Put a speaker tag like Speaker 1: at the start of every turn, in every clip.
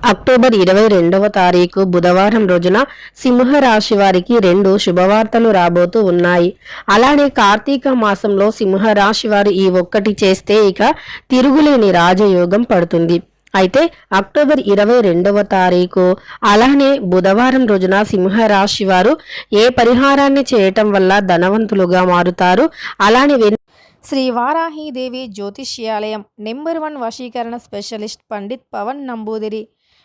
Speaker 1: October ఇరవై రెండవ తారీఖు బుధవారం రోజున సింహ రాశి వారికి రెండు శుభవార్తలు రాబోతూ ఉన్నాయి. అలానే కార్తీక మాసంలో సింహ రాశి వారు ఈ ఒక్కటి చేస్తే ఇక తిరుగులేని రాజయోగం పడుతుంది. అయితే అక్టోబర్ ఇరవై రెండవ తారీఖు అలానే బుధవారం రోజున సింహరాశి వారు ఏ పరిహారాన్ని చేయటం వల్ల ధనవంతులుగా మారుతారు? అలానే
Speaker 2: శ్రీ వారాహీదేవి జ్యోతిష్యాలయం నెంబర్ వన్ వశీకరణ స్పెషలిస్ట్ పండిత్ పవన్ నంబూదిరి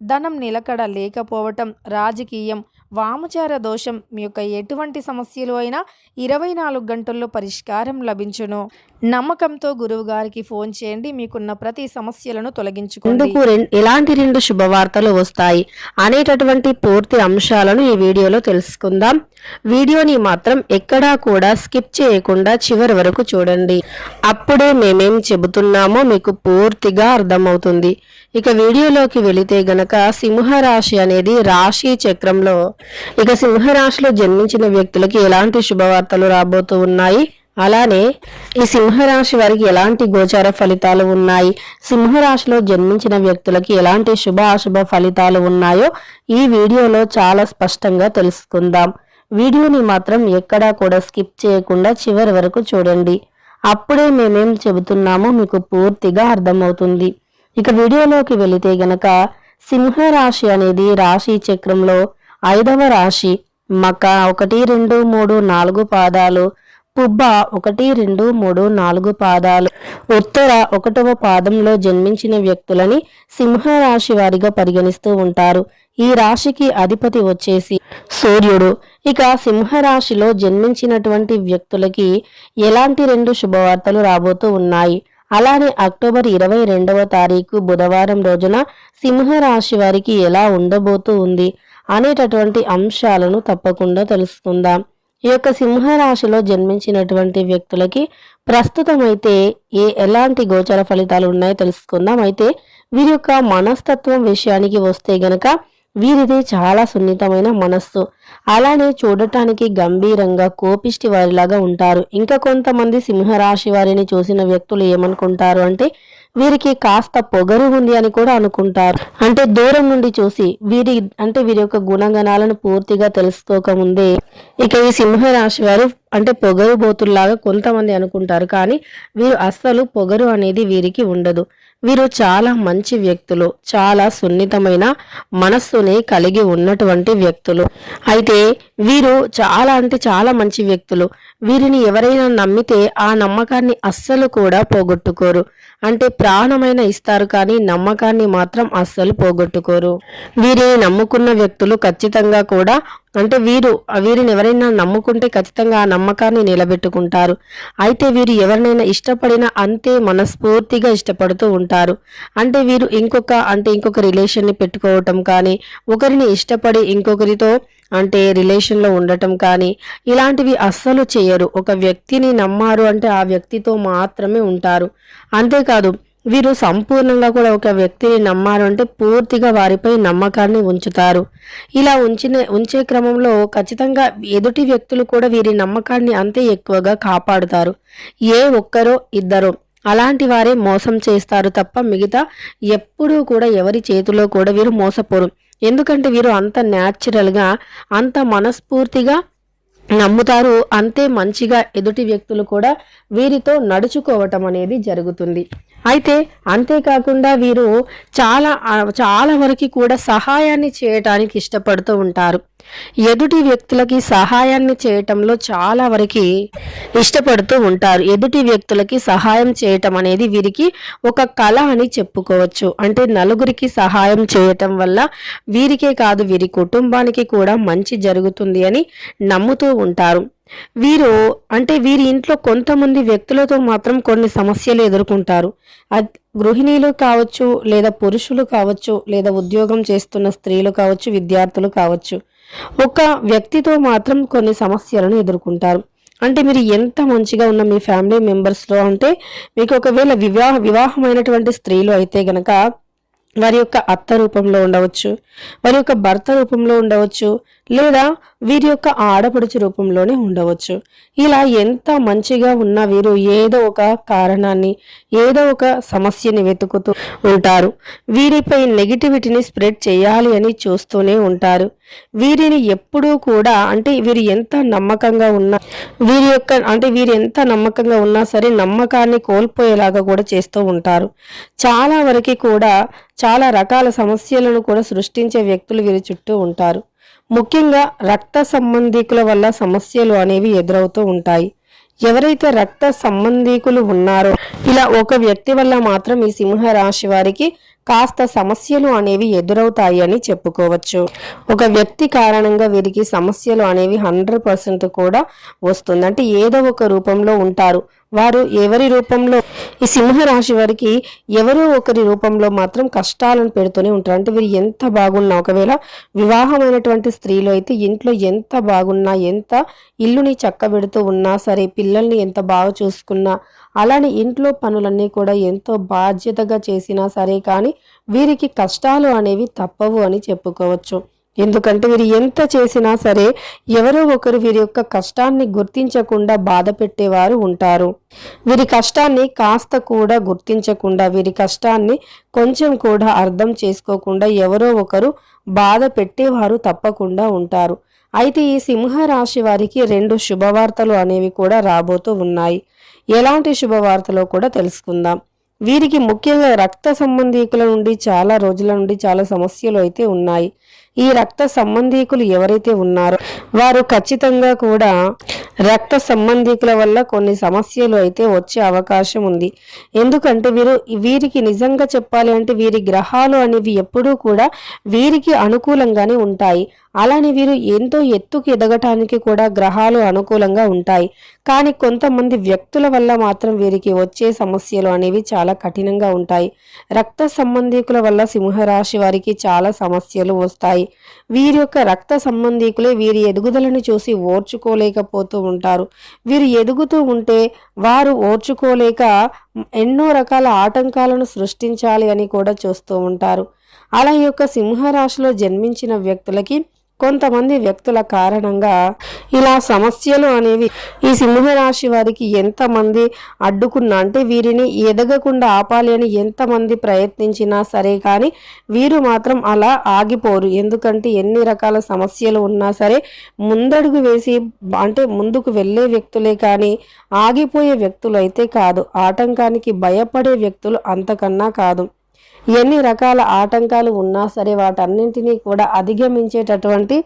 Speaker 2: ధనం నిలకడ లేకపోవటం రాజకీయం వామచార దోషం మీ యొక్క ఎటువంటి సమస్యలు అయినా ఇరవై నాలుగు గంటల్లో పరిష్కారం లభించును. నమ్మకంతో గురువు గారికి ఫోన్ చేయండి మీకున్న ప్రతి సమస్యలను తొలగించుకోండి.
Speaker 1: ఎలాంటి రెండు శుభవార్తలు వస్తాయి అనేటటువంటి పూర్తి అంశాలను ఈ వీడియోలో తెలుసుకుందాం. వీడియోని మాత్రం ఎక్కడా కూడా స్కిప్ చేయకుండా చివరి వరకు చూడండి. అప్పుడే మేమేం చెబుతున్నామో మీకు పూర్తిగా అర్థమవుతుంది. ఇక వీడియోలోకి వెళితే గనక సింహరాశి అనేది రాశి చక్రంలో ఇక సింహరాశిలో జన్మించిన వ్యక్తులకి ఎలాంటి శుభవార్తలు రాబోతూ ఉన్నాయి? అలానే ఈ సింహరాశి వారికి ఎలాంటి గోచార ఫలితాలు ఉన్నాయి? సింహరాశిలో జన్మించిన వ్యక్తులకి ఎలాంటి శుభ అశుభ ఫలితాలు ఉన్నాయో ఈ వీడియోలో చాలా స్పష్టంగా తెలుసుకుందాం. వీడియోని మాత్రం ఎక్కడా కూడా స్కిప్ చేయకుండా చివరి వరకు చూడండి. అప్పుడే మేమేం చెబుతున్నామో మీకు పూర్తిగా అర్థమవుతుంది. ఇక వీడియోలోకి వెళితే గనక సింహరాశి అనేది రాశి చక్రంలో ఐదవ రాశి. మక ఒకటి రెండు మూడు నాలుగు పాదాలు. పుబ్బ ఒకటి రెండు మూడు నాలుగు పాదాలు. ఉత్తర ఒకటవ పాదంలో జన్మించిన వ్యక్తులని సింహరాశి వారిగా పరిగణిస్తూ ఉంటారు. ఈ రాశికి అధిపతి వచ్చేసి సూర్యుడు. ఇక సింహరాశిలో జన్మించినటువంటి వ్యక్తులకి ఎలాంటి రెండు శుభవార్తలు రాబోతూ ఉన్నాయి? అలానే అక్టోబర్ ఇరవై రెండవ తారీఖు బుధవారం రోజున సింహరాశి వారికి ఎలా ఉండబోతూ ఉంది అనేటటువంటి అంశాలను తప్పకుండా తెలుసుకుందాం. ఈ యొక్క సింహరాశిలో జన్మించినటువంటి వ్యక్తులకి ప్రస్తుతమైతే ఏ ఎలాంటి గోచర ఫలితాలు ఉన్నాయో తెలుసుకుందాం. అయితే వీరి యొక్క మనస్తత్వం విషయానికి వస్తే గనక వీరిది చాలా సున్నితమైన మనస్సు. అలానే చూడటానికి గంభీరంగా కోపిష్టి వారిలాగా ఉంటారు. ఇంకా కొంతమంది సింహరాశి వారిని చూసిన వ్యక్తులు ఏమనుకుంటారు అంటే వీరికి కాస్త పొగరు ఉంది అని కూడా అనుకుంటారు. అంటే దూరం నుండి చూసి వీరి అంటే వీరి యొక్క గుణగణాలను పూర్తిగా తెలుసుకోకముందే ఇక ఈ సింహరాశి వారు అంటే పొగరు బోతుల్లాగా కొంతమంది అనుకుంటారు. కానీ వీరు అస్సలు పొగరు అనేది వీరికి ఉండదు. వీరు చాలా మంచి వ్యక్తులు చాలా సున్నితమైన మనస్సుని కలిగి ఉన్నటువంటి వ్యక్తులు. అయితే వీరు చాలా అంటే చాలా మంచి వ్యక్తులు. వీరిని ఎవరైనా నమ్మితే ఆ నమ్మకాన్ని అస్సలు కూడా పోగొట్టుకోరు. అంటే ప్రాణమైన ఇస్తారు కానీ నమ్మకాన్ని మాత్రం అస్సలు పోగొట్టుకోరు. వీరిని నమ్ముకున్న వ్యక్తులు ఖచ్చితంగా కూడా అంటే వీరు వీరిని ఎవరైనా నమ్ముకుంటే ఖచ్చితంగా ఆ నమ్మకాన్ని నిలబెట్టుకుంటారు. అయితే వీరు ఎవరినైనా ఇష్టపడినా అంతే మనస్ఫూర్తిగా ఇష్టపడుతూ ఉంటారు. అంటే వీరు ఇంకొక అంటే ఇంకొక రిలేషన్ని పెట్టుకోవటం కానీ ఒకరిని ఇష్టపడి ఇంకొకరితో అంటే రిలేషన్లో ఉండటం కానీ ఇలాంటివి అస్సలు చేయరు. ఒక వ్యక్తిని నమ్మారు అంటే ఆ వ్యక్తితో మాత్రమే ఉంటారు. అంతేకాదు వీరు సంపూర్ణంగా కూడా ఒక వ్యక్తిని నమ్మారంటే పూర్తిగా వారిపై నమ్మకాన్ని ఉంచుతారు. ఇలా ఉంచిన ఉంచే క్రమంలో ఖచ్చితంగా ఎదుటి వ్యక్తులు కూడా వీరి నమ్మకాన్ని అంతే ఎక్కువగా కాపాడుతారు. ఏ ఒక్కరో ఇద్దరో అలాంటి వారే మోసం చేస్తారు తప్ప మిగతా ఎప్పుడూ కూడా ఎవరి చేతిలో కూడా వీరు మోసపోరు. ఎందుకంటే వీరు అంత న్యాచురల్గా అంత మనస్ఫూర్తిగా నమ్ముతారు. అంతే మంచిగా ఎదుటి వ్యక్తులు కూడా వీరితో నడుచుకోవటం అనేది జరుగుతుంది. అయితే అంతేకాకుండా వీరు చాలా చాలా వరకు కూడా సహాయాన్ని చేయటానికి ఇష్టపడుతూ ఉంటారు. ఎదుటి వ్యక్తులకి సహాయాన్ని చేయటంలో చాలా వరకు ఇష్టపడుతూ ఉంటారు. ఎదుటి వ్యక్తులకి సహాయం చేయటం అనేది వీరికి ఒక కళ అని చెప్పుకోవచ్చు. అంటే నలుగురికి సహాయం చేయటం వల్ల వీరికే కాదు వీరి కుటుంబానికి కూడా మంచి జరుగుతుంది అని నమ్ముతూ ఉంటారు. వీరు అంటే వీరి ఇంట్లో కొంతమంది వ్యక్తులతో మాత్రం కొన్ని సమస్యలు ఎదుర్కొంటారు. గృహిణీలు కావచ్చు లేదా పురుషులు కావచ్చు లేదా ఉద్యోగం చేస్తున్న స్త్రీలు కావచ్చు విద్యార్థులు కావచ్చు ఒక వ్యక్తితో మాత్రం కొన్ని సమస్యలను ఎదుర్కొంటారు. అంటే మీరు ఎంత మంచిగా ఉన్న మీ ఫ్యామిలీ మెంబర్స్లో అంటే మీకు ఒకవేళ వివాహ వివాహమైనటువంటి స్త్రీలు అయితే గనక వారి యొక్క అత్త రూపంలో ఉండవచ్చు వారి యొక్క భర్త రూపంలో ఉండవచ్చు లేదా వీరి యొక్క ఆడపడుచు రూపంలోనే ఉండవచ్చు. ఇలా ఎంత మంచిగా ఉన్న వీరు ఏదో ఒక కారణాన్ని ఏదో ఒక సమస్యని వెతుకుతూ ఉంటారు. వీరిపై నెగిటివిటీని స్ప్రెడ్ చేయాలి అని చూస్తూనే ఉంటారు. వీరిని ఎప్పుడూ కూడా అంటే వీరు ఎంత నమ్మకంగా ఉన్నా వీరి యొక్క అంటే వీరు ఎంత నమ్మకంగా ఉన్నా సరే నమ్మకాన్ని కోల్పోయేలాగా కూడా చేస్తూ ఉంటారు. చాలా వరకు కూడా చాలా రకాల సమస్యలను కూడా సృష్టించే వ్యక్తులు వీరి చుట్టూ ఉంటారు. ముఖ్యంగా రక్త సంబంధికుల వల్ల సమస్యలు అనేవి ఎదురవుతూ ఉంటాయి. ఎవరైతే రక్త సంబంధికులు ఉన్నారో ఇలా ఒక వ్యక్తి వల్ల మాత్రం ఈ సింహ రాశి వారికి కాస్త సమస్యలు అనేవి ఎదురవుతాయి అని చెప్పుకోవచ్చు. ఒక వ్యక్తి కారణంగా వీరికి సమస్యలు అనేవి హండ్రెడ్ పర్సెంట్ కూడా వస్తుంది. అంటే ఏదో ఒక రూపంలో ఉంటారు. వారు ఎవరి రూపంలో? ఈ సింహరాశి వారికి ఎవరో ఒకరి రూపంలో మాత్రం కష్టాలను పెడుతూనే ఉంటారు. అంటే వీరు ఎంత బాగున్నా ఒకవేళ వివాహమైనటువంటి స్త్రీలు అయితే ఇంట్లో ఎంత బాగున్నా ఎంత ఇల్లుని చక్కబెడుతూ ఉన్నా సరే పిల్లల్ని ఎంత బాగా చూసుకున్నా అలానే ఇంట్లో పనులన్నీ కూడా ఎంతో బాధ్యతగా చేసినా సరే కానీ వీరికి కష్టాలు అనేవి తప్పవు అని చెప్పుకోవచ్చు. ఎందుకంటే వీరు ఎంత చేసినా సరే ఎవరో ఒకరు వీరి యొక్క కష్టాన్ని గుర్తించకుండా బాధ పెట్టేవారు ఉంటారు. వీరి కష్టాన్ని కాస్త కూడా గుర్తించకుండా వీరి కష్టాన్ని కొంచెం కూడా అర్థం చేసుకోకుండా ఎవరో ఒకరు బాధ పెట్టేవారు తప్పకుండా ఉంటారు. అయితే ఈ సింహరాశి వారికి రెండు శుభవార్తలు అనేవి కూడా రాబోతూ ఉన్నాయి. ఎలాంటి శుభవార్తలో కూడా తెలుసుకుందాం. వీరికి ముఖ్యంగా రక్త సంబంధీకుల నుండి చాలా రోజుల నుండి చాలా సమస్యలు అయితే ఉన్నాయి. ఈ రక్త సంబంధీకులు ఎవరైతే ఉన్నారో వారు ఖచ్చితంగా కూడా రక్త సంబంధీకుల వల్ల కొన్ని సమస్యలు అయితే వచ్చే అవకాశం ఉంది. ఎందుకంటే వీరు వీరికి నిజంగా చెప్పాలి అంటే వీరి గ్రహాలు అనేవి ఎప్పుడూ కూడా వీరికి అనుకూలంగానే ఉంటాయి. అలానే వీరు ఎంతో ఎత్తుకు ఎదగటానికి కూడా గ్రహాలు అనుకూలంగా ఉంటాయి. కానీ కొంతమంది వ్యక్తుల వల్ల మాత్రం వీరికి వచ్చే సమస్యలు అనేవి చాలా కఠినంగా ఉంటాయి. రక్త సంబంధీకుల వల్ల సింహరాశి వారికి చాలా సమస్యలు వస్తాయి. వీరి యొక్క రక్త సంబంధీకులే వీరి ఎదుగుదలను చూసి ఓర్చుకోలేకపోతూ ఉంటారు. వీరు ఎదుగుతూ ఉంటే వారు ఓర్చుకోలేక ఎన్నో రకాల ఆటంకాలను సృష్టించాలి అని కూడా చూస్తూ ఉంటారు. అలా ఈ యొక్క సింహరాశిలో జన్మించిన వ్యక్తులకి కొంతమంది వ్యక్తుల కారణంగా ఇలా సమస్యలు అనేవి ఈ సింహరాశి వారికి ఎంతమంది అడ్డుకున్నా అంటే వీరిని ఎదగకుండా ఆపాలి అని ఎంతమంది ప్రయత్నించినా సరే కానీ వీరు మాత్రం అలా ఆగిపోరు. ఎందుకంటే ఎన్ని రకాల సమస్యలు ఉన్నా సరే ముందడుగు వేసి అంటే ముందుకు వెళ్ళే వ్యక్తులే కానీ ఆగిపోయే వ్యక్తులు అయితే కాదు. ఆటంకానికి భయపడే వ్యక్తులు అంతకన్నా కాదు. ఎన్ని రకాల ఆటంకాలు ఉన్నా సరే వాటన్నింటినీ కూడా అధిగమించేటటువంటి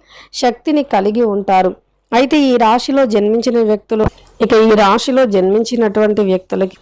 Speaker 1: శక్తిని కలిగి ఉంటారు. అయితే ఈ రాశిలో జన్మించిన వ్యక్తులు ఇక ఈ రాశిలో జన్మించినటువంటి వ్యక్తులకి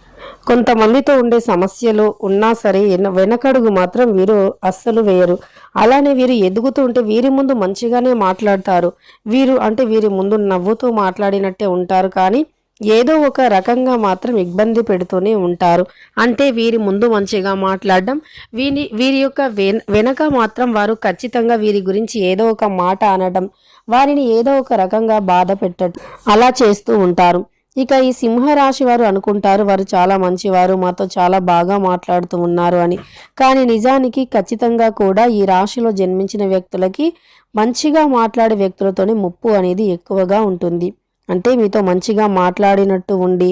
Speaker 1: కొంతమందితో ఉండే సమస్యలు ఉన్నా సరే వెనకడుగు మాత్రం వీరు అస్సలు వేయరు. అలానే వీరు ఎదుగుతూ ఉంటే వీరి ముందు మంచిగానే మాట్లాడతారు. వీరు అంటే వీరి ముందు నవ్వుతూ మాట్లాడినట్టే ఉంటారు కానీ ఏదో ఒక రకంగా మాత్రం ఇబ్బంది పెడుతూనే ఉంటారు. అంటే వీరి ముందు మంచిగా మాట్లాడడం వీరి వీరి యొక్క వెన- వెనక మాత్రం వారు ఖచ్చితంగా వీరి గురించి ఏదో ఒక మాట అనడం వారిని ఏదో ఒక రకంగా బాధ పెట్టడం అలా చేస్తూ ఉంటారు. ఇక ఈ సింహరాశి వారు అనుకుంటారు వారు చాలా మంచివారు మాతో చాలా బాగా మాట్లాడుతూ ఉన్నారు అని. కానీ నిజానికి ఖచ్చితంగా కూడా ఈ రాశిలో జన్మించిన వ్యక్తులకి మంచిగా మాట్లాడే వ్యక్తులతోనే ముప్పు అనేది ఎక్కువగా ఉంటుంది. అంటే మీతో మంచిగా మాట్లాడినట్టు ఉండి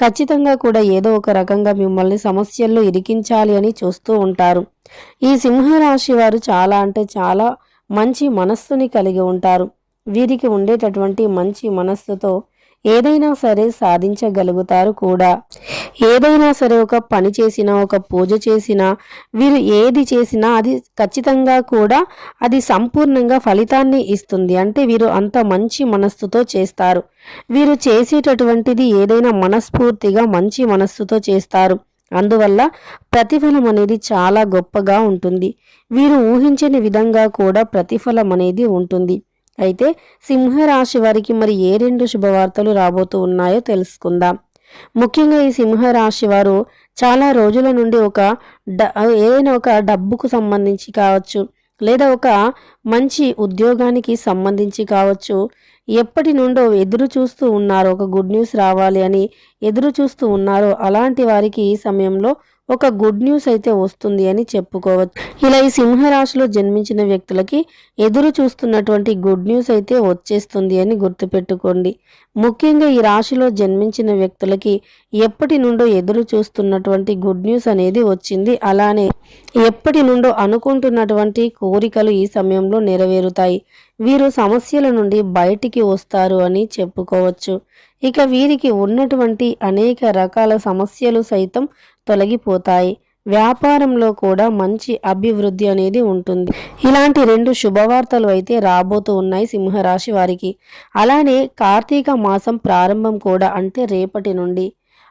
Speaker 1: ఖచ్చితంగా కూడా ఏదో ఒక రకంగా మిమ్మల్ని సమస్యల్లో ఇరికించాలి అని చూస్తూ ఉంటారు. ఈ సింహరాశి వారు చాలా అంటే చాలా మంచి మనస్సుని కలిగి ఉంటారు. వీరికి ఉండేటటువంటి మంచి మనస్సుతో ఏదైనా సరే సాధించగలుగుతారు కూడా. ఏదైనా సరే ఒక పని చేసినా ఒక పూజ చేసినా వీరు ఏది చేసినా అది ఖచ్చితంగా కూడా అది సంపూర్ణంగా ఫలితాన్ని ఇస్తుంది. అంటే వీరు అంత మంచి మనస్సుతో చేస్తారు. వీరు చేసేటటువంటిది ఏదైనా మనస్ఫూర్తిగా మంచి మనస్సుతో చేస్తారు. అందువల్ల ప్రతిఫలం అనేది చాలా గొప్పగా ఉంటుంది. వీరు ఊహించని విధంగా కూడా ప్రతిఫలం అనేది ఉంటుంది. అయితే సింహరాశి వారికి మరి ఏ రెండు శుభవార్తలు రాబోతూ ఉన్నాయో తెలుసుకుందాం. ముఖ్యంగా ఈ సింహరాశి వారు చాలా రోజుల నుండి ఒక డ ఏదైనా ఒక డబ్బుకు సంబంధించి కావచ్చు లేదా ఒక మంచి ఉద్యోగానికి సంబంధించి కావచ్చు ఎప్పటి నుండో ఎదురు చూస్తూ ఉన్నారో. ఒక గుడ్ న్యూస్ రావాలి అని ఎదురు చూస్తూ ఉన్నారో. అలాంటి వారికి ఈ సమయంలో ఒక గుడ్ న్యూస్ అయితే వస్తుంది అని చెప్పుకోవచ్చు. ఇలా ఈ సింహరాశిలో జన్మించిన వ్యక్తులకి ఎదురు చూస్తున్నటువంటి గుడ్ న్యూస్ అయితే వచ్చేస్తుంది అని గుర్తుపెట్టుకోండి. ముఖ్యంగా ఈ రాశిలో జన్మించిన వ్యక్తులకి ఎప్పటి నుండో ఎదురు చూస్తున్నటువంటి గుడ్ న్యూస్ అనేది వచ్చింది. అలానే ఎప్పటి నుండో అనుకుంటున్నటువంటి కోరికలు ఈ సమయంలో నెరవేరుతాయి. వీరు సమస్యల నుండి బయటికి వస్తారు అని చెప్పుకోవచ్చు. ఇక వీరికి ఉన్నటువంటి అనేక రకాల సమస్యలు సైతం తొలగిపోతాయి. వ్యాపారంలో కూడా మంచి అభివృద్ధి అనేది ఉంటుంది. ఇలాంటి రెండు శుభవార్తలు అయితే రాబోతూ ఉన్నాయి సింహరాశి వారికి. అలానే కార్తీక మాసం ప్రారంభం కూడా అంటే రేపటి నుండి.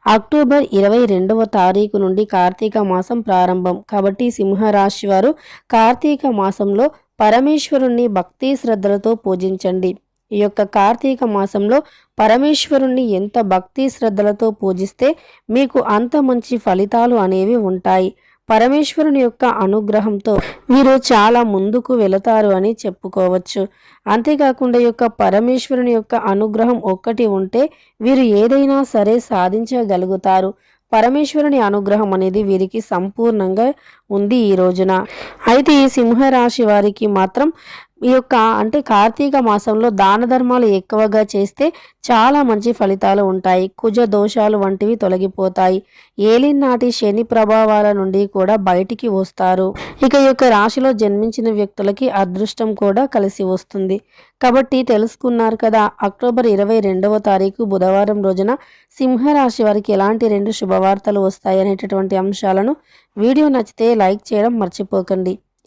Speaker 1: అక్టోబర్ ఇరవై రెండవ తారీఖు నుండి కార్తీక మాసం ప్రారంభం. కాబట్టి సింహరాశి వారు కార్తీక మాసంలో పరమేశ్వరుణ్ణి భక్తి శ్రద్ధలతో పూజించండి. ఈ యొక్క కార్తీక మాసంలో పరమేశ్వరుణ్ణి ఎంత భక్తి శ్రద్ధలతో పూజిస్తే మీకు అంత మంచి ఫలితాలు అనేవి ఉంటాయి. పరమేశ్వరుని యొక్క అనుగ్రహంతో మీరు చాలా ముందుకు వెళతారు అని చెప్పుకోవచ్చు. అంతేకాకుండా ఈ యొక్క పరమేశ్వరుని యొక్క అనుగ్రహం ఒక్కటి ఉంటే వీరు ఏదైనా సరే సాధించగలుగుతారు. పరమేశ్వరుని అనుగ్రహం అనేది వీరికి సంపూర్ణంగా ఉంది ఈ రోజున. అయితే ఈ సింహరాశి వారికి మాత్రం ఈ యొక్క అంటే కార్తీక మాసంలో దాన ధర్మాలు ఎక్కువగా చేస్తే చాలా మంచి ఫలితాలు ఉంటాయి. కుజ దోషాలు వంటివి తొలగిపోతాయి. ఏలినాటి శని ప్రభావాల నుండి కూడా బయటికి వస్తారు. ఇక ఈ యొక్క రాశిలో జన్మించిన వ్యక్తులకి అదృష్టం కూడా కలిసి వస్తుంది. కాబట్టి తెలుసుకున్నారు కదా అక్టోబర్ ఇరవై రెండవ తారీఖు బుధవారం రోజున సింహరాశి వారికి ఎలాంటి రెండు శుభవార్తలు వస్తాయి అనేటటువంటి అంశాలను వీడియో నచ్చితే లైక్ చేయడం మర్చిపోకండి.